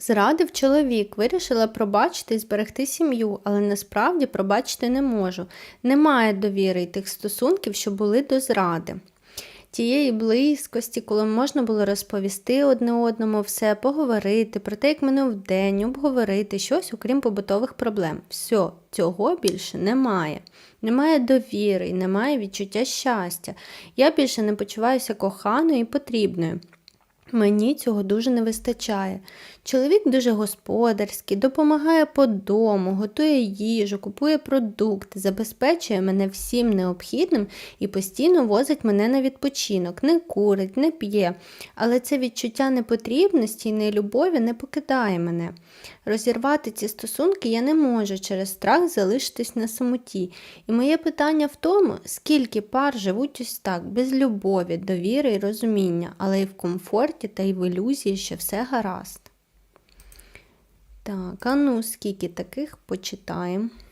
Зрадив чоловік, вирішила пробачити і зберегти сім'ю, але насправді пробачити не можу. Немає довіри й тих стосунків, що були до зради. Тієї близькості, коли можна було розповісти одне одному все, поговорити про те, як минув день, обговорити щось, окрім побутових проблем. Все, цього більше немає. Немає довіри, немає відчуття щастя. Я більше не почуваюся коханою і потрібною. Мені цього дуже не вистачає. Чоловік дуже господарський, допомагає по дому, готує їжу, купує продукти, забезпечує мене всім необхідним і постійно возить мене на відпочинок, не курить, не п'є. Але це відчуття непотрібності і нелюбові не покидає мене. Розірвати ці стосунки я не можу через страх залишитись на самоті. І моє питання в тому, скільки пар живуть ось так, без любові, довіри і розуміння, але і в комфорті та й в ілюзії, що все гаразд. Так, а ну скільки таких почитаємо.